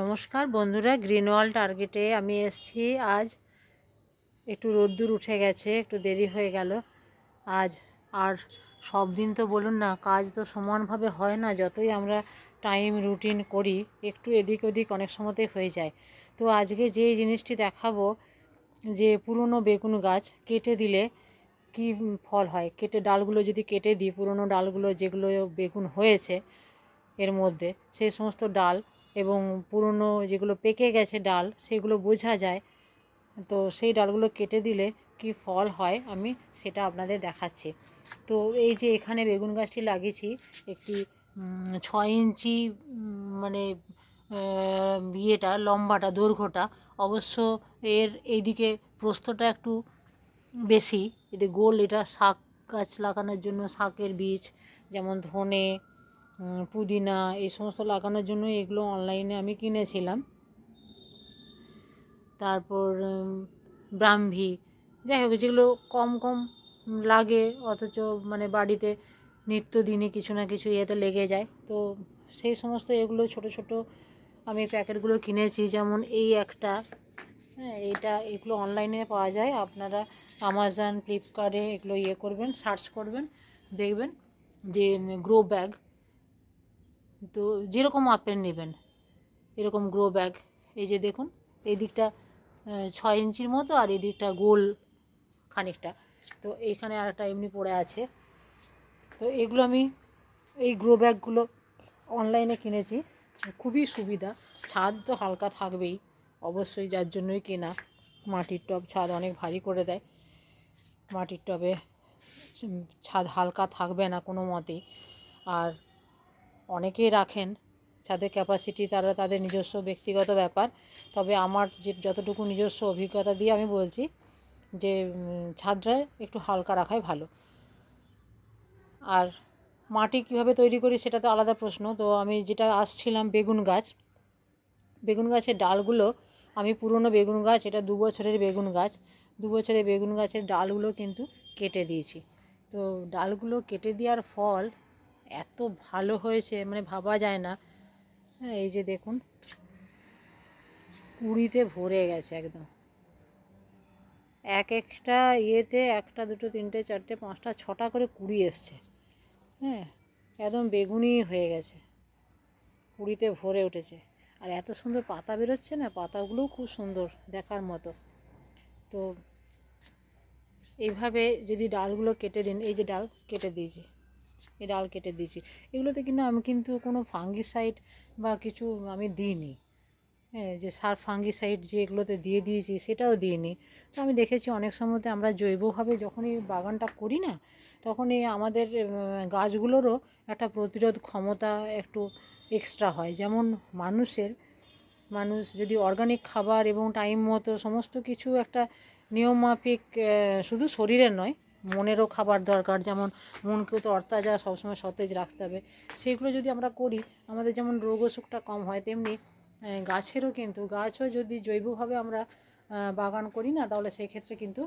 নমস্কার বন্ধুরা গ্রিন ওয়াল টার্গেটে আমি এসছি। আজ একটু রোদ্দুর উঠে গেছে, একটু দেরি হয়ে গেল। আজ আর সব দিন তো বলুন না, কাজ তো সমানভাবে হয় না, যতই আমরা টাইম রুটিন করি, একটু এদিক ওদিক অনেক সময়তেই হয়ে যায়। তো আজকে যে জিনিসটি দেখাবো, যে পুরনো বেগুন গাছ কেটে দিলে কি ফল হয়? কেটে, ডালগুলো যদি কেটে দিই, পুরনো ডালগুলো যেগুলো বেগুন হয়েছে, এর মধ্যে সেই সমস্ত ডাল এবং পুরনো যেগুলো পেকে গেছে ডাল, সেগুলো বোঝা যায়। তো সেই ডালগুলো কেটে দিলে কি ফল হয় আমি সেটা আপনাদের দেখাচ্ছি। তো এই যে এখানে বেগুন গাছটি লাগিয়েছি, একটি ছয় ইঞ্চি মানে ইয়েটা, লম্বাটা, দৈর্ঘ্যটা, অবশ্য এর এইদিকে প্রস্তটা একটু বেশি। এটা গোল এটা শাক গাছ লাগানোর জন্য শাকের বীজ, যেমন ধনে পুদিনা, এই সমস্ত লাগানোর জন্য এগুলো অনলাইনে আমি কিনেছিলাম। তারপর ব্রাহ্মী, যাই হোক, যেগুলো কম কম লাগে, অথচ মানে বাড়িতে নিত্যদিনই কিছু না কিছু ইয়েতে লেগে যায়। তো সেই সমস্ত এগুলো ছোট ছোট আমি প্যাকেটগুলো কিনেছি, যেমন এই একটা। হ্যাঁ এইটা এগুলো অনলাইনে পাওয়া যায়। আপনারা আমাজন ফ্লিপকার্টে এগুলো ইয়ে করবেন সার্চ করবেন, দেখবেন যে গ্রো ব্যাগ তো যেরকম মাপের নেবেন, এরকম গ্রো ব্যাগ এই যে দেখুন, এই দিকটা ছয় ইঞ্চির মতো আর এই দিকটা গোল খানিকটা। তো এইখানে আর একটা এমনি পড়ে আছে। তো এগুলো আমি এই গ্রো ব্যাগগুলো অনলাইনে কিনেছি। খুবই সুবিধা। ছাদ তো হালকা থাকবেই, অবশ্যই যার জন্যই কেনা। মাটির টব ছাদ অনেক ভারী করে দেয়। মাটির টবে ছাদ হালকা থাকবে না কোনো মতেই। আর অনেকেই রাখেন। ছাদের ক্যাপাসিটি তারা তাদের নিজস্ব ব্যক্তিগত ব্যাপার। তবে আমার যে যতটুকু নিজস্ব অভিজ্ঞতা দিয়ে আমি বলছি যে ছাদটা একটু হালকা রাখাই ভালো। আর মাটি কীভাবে তৈরি করি সেটা তো আলাদা প্রশ্ন। তো আমি যেটা আসছিলাম বেগুন গাছ, বেগুন গাছের ডালগুলো, আমি পুরনো বেগুন গাছ, এটা দু বছরের বেগুন গাছ। দু বছরের বেগুন গাছের ডালগুলো কিন্তু কেটে দিয়েছি। তো ডালগুলো কেটে দেওয়ার ফল এত ভালো হয়েছে মানে ভাবা যায় না। হ্যাঁ এই যে দেখুন, কুড়িতে ভরে গেছে একদম। এক একটা ইয়েতে একটা দুটো তিনটে চারটে পাঁচটা ছটা করে কুড়ি এসছে। হ্যাঁ একদম বেগুনি হয়ে গেছে। কুড়িতে ভরে উঠেছে। আর এত সুন্দর পাতা বেরোচ্ছে না, পাতাগুলোও খুব সুন্দর দেখার মতো। তো, এইভাবে যদি ডালগুলো কেটে দিন, এই যে ডাল কেটে দিয়েছি। এই ডাল কেটে দিয়েছি। এগুলোতে কিন্তু আমি কিন্তু কোনো ফাঙ্গিসাইড বা কিছু আমি দিইনি। হ্যাঁ যে সার ফাঙ্গিসাইড যে এগুলোতে দিয়ে দিয়েছি সেটাও দিইনি। তো আমি দেখেছি অনেক সময়তে আমরা জৈবভাবে যখনই বাগানটা করি না, তখনই আমাদের গাছগুলোরও একটা প্রতিরোধ ক্ষমতা একটু এক্সট্রা হয়। যেমন মানুষের, মানুষ যদি অর্গানিক খাবার এবং টাইম মতো সমস্ত কিছু একটা নিয়মমাফিক শুধু শরীরের নয় মনেরও খাবার দরকার, যেমন মনকেও তো অর্তাজা সবসময় সতেজ রাখতে হবে। সেগুলো যদি আমরা করি, আমাদের যেমন রোগ অসুখটা কম হয়, তেমনি গাছেরও কিন্তু, গাছও যদি জৈবভাবে আমরা বাগান করি না, তাহলে সেই ক্ষেত্রে কিন্তু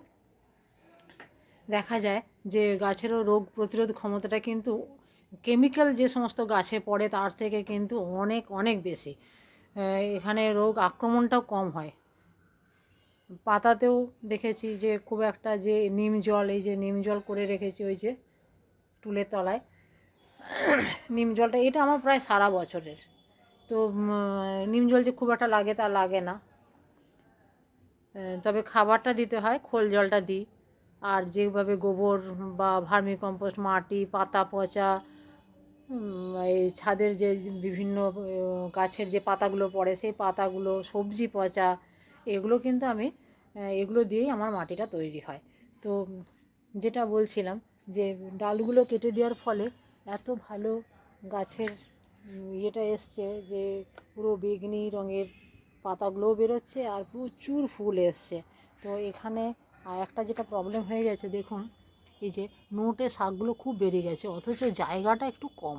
দেখা যায় যে গাছেরও রোগ প্রতিরোধ ক্ষমতাটা কিন্তু কেমিক্যাল যে সমস্ত গাছে পড়ে, তার থেকে কিন্তু অনেক অনেক বেশি। এখানে রোগ আক্রমণটাও কম হয়। পাতাতেও দেখেছি যে খুব একটা যে নিম জল, এই যে নিম জল করে রেখেছি ওই যে টুলের তলায়। নিম জলটা, এটা আমার প্রায় সারা বছরের। তো নিম জল যে খুব একটা লাগে তা লাগে না। তবে খাবারটা দিতে হয়, খোল জলটা দিই। আর যেভাবে গোবর বা ভার্মি কম্পোস্ট মাটি, পাতা পচা এই ছাদের যে বিভিন্ন গাছের যে পাতাগুলো পড়ে, সেই পাতাগুলো, সবজি পচা এগুলো কিন্তু আমি এগুলো দিয়েই আমার মাটিটা তৈরি হয়। তো যেটা বলছিলাম যে ডালগুলো কেটে দেওয়ার ফলে এত ভালো গাছের ইয়েটা এসছে যে পুরো বেগনি রঙের পাতাগুলোও বেরোচ্ছে আর প্রচুর ফুল এসছে। তো এখানে একটা যেটা প্রবলেম হয়ে গেছে, দেখুন, এই যে নোটে শাকগুলো খুব বেড়ে গেছে, অথচ জায়গাটা একটু কম।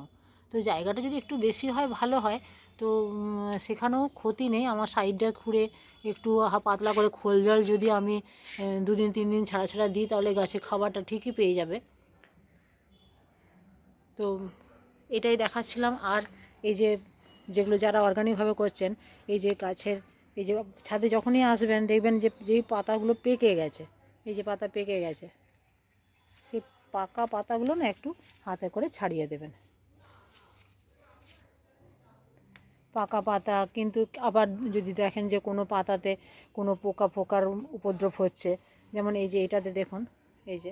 তো জায়গাটা যদি একটু বেশি হয়, ভালো হয়, তো সেখানেও ক্ষতি নেই। আমার সাইডটা খুঁড়ে একটু পাতলা করে খোল জল যদি আমি দুদিন তিন দিন ছাড়া ছাড়া দিই, তাহলে গাছে খাবারটা ঠিকই পেয়ে যাবে। তো এটাই দেখাচ্ছিলাম। আর এই যে যেগুলো যারা অর্গানিকভাবে করছেন, এই যে গাছের, এই যে ছাদে যখনই আসবেন, দেখবেন যে যেই পাতাগুলো পেকে গেছে, এই যে পাতা পেকে গেছে, সেই পাকা পাতাগুলো না একটু হাতে করে ছাড়িয়ে দেবেন। পাকা পাতা, কিন্তু আবার যদি দেখেন যে কোনো পাতাতে কোনো পোকা পোকার উপদ্রব হচ্ছে, যেমন এই যে এটাতে দেখুন, এই যে,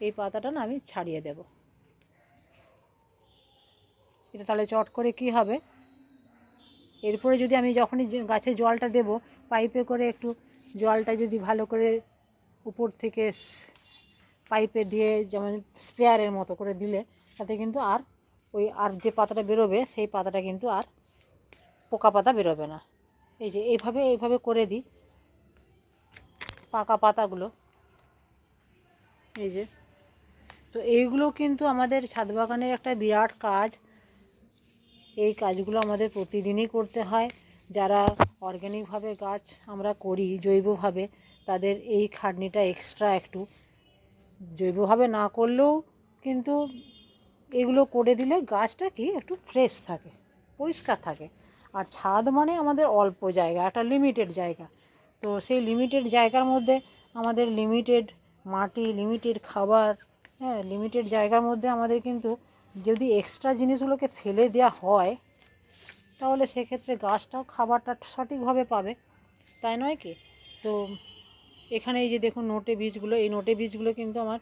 এই পাতাটা না আমি ছাড়িয়ে দেব। এটা তাহলে চট করে কি হবে? এরপরে যদি আমি যখনই গাছে জলটা দেব, পাইপে করে একটু জলটা যদি ভালো করে উপর থেকে পাইপে দিয়ে যেমন স্প্রেয়ারের মতো করে দিলে, তাতে কিন্তু আর ওই আর যে পাতাটা বেরোবে, সেই পাতাটা কিন্তু আর পোকা পাতা বেরোবে না। এই যে এইভাবে এইভাবে করে দিই। পাকা পাতাগুলো। এই যে। তো এইগুলো কিন্তু আমাদের ছাদ বাগানের একটা বিরাট কাজ। এই কাজগুলো আমাদের প্রতিদিনই করতে হয়। যারা অর্গ্যানিকভাবে গাছ আমরা করি, জৈবভাবে, তাদের এই খাটনিটা এক্সট্রা একটু। জৈবভাবে না করলেও কিন্তু এগুলো করে দিলে গাছটা কি একটু ফ্রেশ থাকে, পরিষ্কার থাকে। আর ছাদ মানে আমাদের অল্প জায়গা, একটা লিমিটেড জায়গা। তো সেই লিমিটেড জায়গার মধ্যে আমাদের লিমিটেড মাটি লিমিটেড খাবার হ্যাঁ লিমিটেড জায়গার মধ্যে আমাদের কিন্তু যদি এক্সট্রা জিনিসগুলোকে ফেলে দেওয়া হয়, তাহলে সেক্ষেত্রে গাছটাও খাবারটা সঠিকভাবে পাবে। তাই নয় কি? তো এখানে এই যে দেখুন নোটে বীজগুলো, এই নোটে বীজগুলো কিন্তু আমার,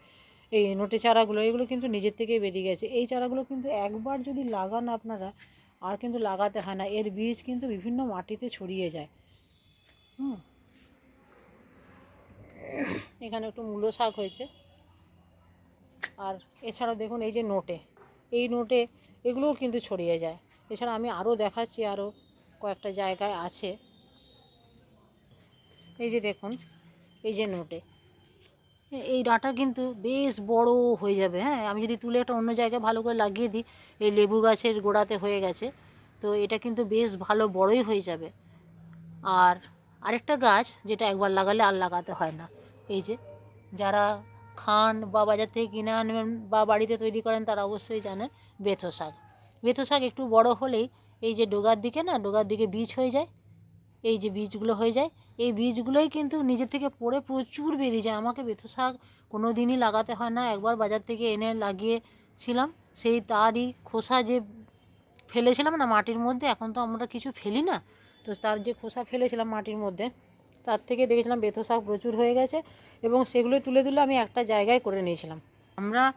এই নোটে চারাগুলো, এগুলো কিন্তু নিজের থেকেই বেরিয়ে গেছে। এই চারাগুলো কিন্তু একবার যদি লাগান আপনারা আর কিন্তু লাগাতে হয় না। এর বীজ কিন্তু বিভিন্ন মাটিতে ছড়িয়ে যায়। হুম। এখানে একটু মূলো শাক হয়েছে। আর এছাড়াও দেখুন এই যে নোটে। এই নোটে এগুলোও কিন্তু ছড়িয়ে যায়। এছাড়া আমি আরও দেখাচ্ছি, আরও কয়েকটা জায়গায় আছে। এই যে দেখুন, এই যে নোটে। এই ডাঁটা কিন্তু বেশ বড় হয়ে যাবে হ্যাঁ? আমি যদি তুলে একটা অন্য জায়গায় ভালো করে লাগিয়ে দিই, এই লেবু গাছের গোড়াতে হয়ে গেছে, তো এটা কিন্তু বেশ ভালো বড়ই হয়ে যাবে। আর আরেকটা গাছ যেটা একবার লাগালে আর লাগাতে হয় না, এই যে যারা খান বা বাজার থেকে কিনে আনবেন বা বাড়িতে তৈরি করেন তারা অবশ্যই জানেন বেথো শাক। বেথো শাক একটু বড় হলেই এই যে ডোগার দিকে না, ডোগার দিকে বীজ হয়ে যায়, এই যে বীজগুলো হয়ে যায় এই বীজগুলোই কিন্তু নিজের থেকে পড়ে প্রচুর বেরিয়ে যায়। আমাকে বেথো শাক কোনো দিনই লাগাতে হয় না। একবার বাজার থেকে এনে লাগিয়েছিলাম। সেই তারই খোসা যে ফেলেছিলাম না মাটির মধ্যে, এখন তো আমরা কিছু ফেলি না। তো তার যে খোসা ফেলেছিলাম মাটির মধ্যে, তার থেকে দেখেছিলাম বেথো শাক প্রচুর হয়ে গেছে এবং সেগুলো তুলে তুলে আমি একটা জায়গায় করে নিয়েছিলাম। আমরা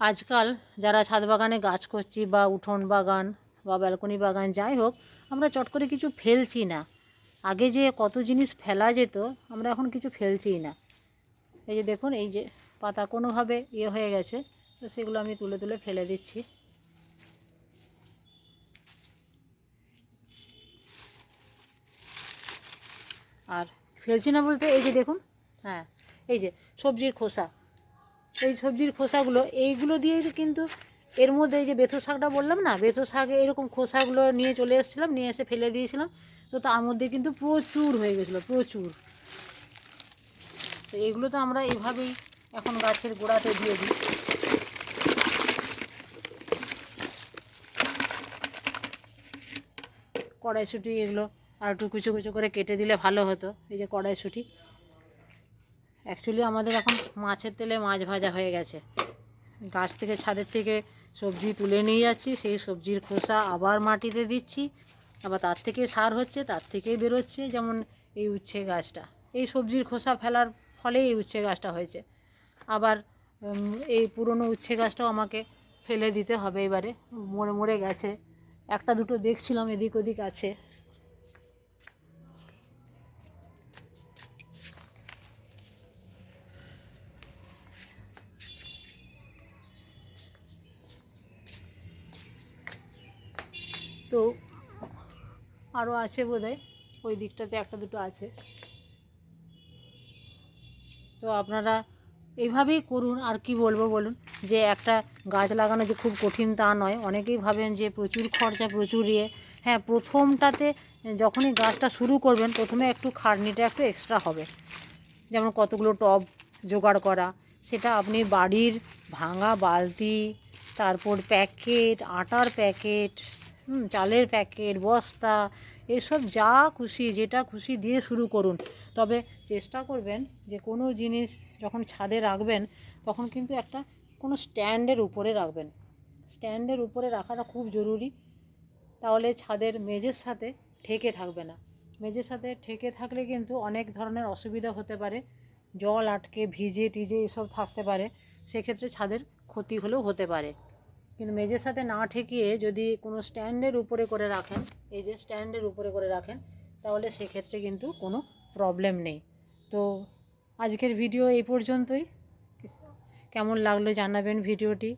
আজকাল যারা ছাদ বাগানে গাছ করছি বা উঠোন বাগান বা ব্যালকনি বাগান, যাই হোক, আমরা চট করে কিছু ফেলছি না। আগে যে কত জিনিস ফেলা যেত, আমরা এখন কিছু ফেলছিই না। এই যে দেখুন, এই যে পাতা কোনোভাবে ইয়ে হয়ে গেছে, তো সেগুলো আমি তুলে তুলে ফেলে দিচ্ছি। আর ফেলছি না বলতে, এই যে দেখুন হ্যাঁ এই যে সবজির খোসা। এই সবজির খোসাগুলো, এইগুলো দিয়ে কিন্তু এর মধ্যে এই যে বেথো শাকটা বললাম না বেথো শাকে এরকম খোসাগুলো নিয়ে চলে এসেছিলাম, নিয়ে এসে ফেলে দিয়েছিলাম। তো তার মধ্যে কিন্তু প্রচুর হয়ে গেছিল, প্রচুর। তো এগুলো তো আমরা এভাবেই এখন গাছের গোড়াতে দিয়ে দিই। কড়াইশুঁটি এগুলো আর একটু কুচো কুচো করে কেটে দিলে ভালো হতো, এই যে কড়াইশুঁটি। অ্যাকচুয়ালি আমাদের এখন মাছের তেলে মাছ ভাজা হয়ে গেছে। গাছ থেকে, ছাদের থেকে সবজি তুলে নিয়ে যাচ্ছি, সেই সবজির খোসা আবার মাটিতে দিচ্ছি। আবার তার থেকে সার হচ্ছে, তার থেকেই বেরোচ্ছে যেমন এই উচ্ছে গাছটা। এই সবজির খোসা ফেলার ফলে এই উচ্ছে গাছটা হয়েছে। আবার এই পুরনো উচ্ছে গাছটাও আমাকে ফেলে দিতে হবে এবারে, মরে মরে গেছে। একটা দুটো দেখছিলাম এদিক ওদিক আছে। তো আরও আছে বোধহয়। ওই দিকটাতে একটা দুটো আছে। তো আপনারা এইভাবেই করুন, আর কি বলব বলুন, যে একটা গাছ লাগানো যে খুব কঠিন তা নয়। অনেকেই ভাবেন যে প্রচুর খরচা, প্রচুর ইয়ে। হ্যাঁ প্রথমটাতে যখনই গাছটা শুরু করবেন, প্রথমে একটু খাটনিটা একটু এক্সট্রা হবে। যেমন কতগুলো টব জোগাড় করা, সেটা আপনি বাড়ির ভাঙা বালতি, তারপর প্যাকেট আটার প্যাকেট হুম, চালের প্যাকেট, বস্তা, এসব যা খুশি, যেটা খুশি দিয়ে শুরু করুন। তবে চেষ্টা করবেন যে কোনো জিনিস যখন ছাদে রাখবেন, তখন কিন্তু একটা কোনো স্ট্যান্ডের উপরে রাখবেন। স্ট্যান্ডের উপরে রাখাটা খুব জরুরি। তাহলে ছাদের মেঝের সাথে ঠেকে থাকবে না। মেঝের সাথে ঠেকে থাকলে কিন্তু অনেক ধরনের অসুবিধা হতে পারে। জল আটকে, ভিজে, টিজে এসব থাকতে পারে। সেক্ষেত্রে ছাদের ক্ষতি হলেও হতে পারে। কিন্তু মেঝের সাথে না ঠেকিয়ে যদি কোনো স্ট্যান্ডের উপরে করে রাখেন, এই যে স্ট্যান্ডের উপরে করে রাখেন, তাহলে সেক্ষেত্রে কিন্তু কোনো প্রবলেম নেই। তো আজকের ভিডিও এই পর্যন্তই। কেমন লাগল জানাবেন ভিডিওটি।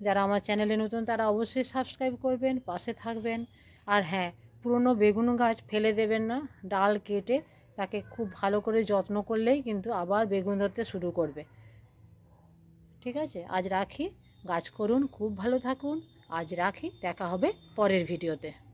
যারা আমার চ্যানেলে নতুন, তারা অবশ্যই সাবস্ক্রাইব করবেন, পাশে থাকবেন। আর হ্যাঁ পুরনো বেগুন গাছ ফেলে দেবেন না, ডাল কেটে তাকে খুব ভালো করে যত্ন করলেই কিন্তু আবার বেগুন ধরতে শুরু করবে। ঠিক আছে, আজ রাখি। গাছ করুন খুব ভালো থাকুন। আজ রাখি দেখা হবে পরের ভিডিওতে।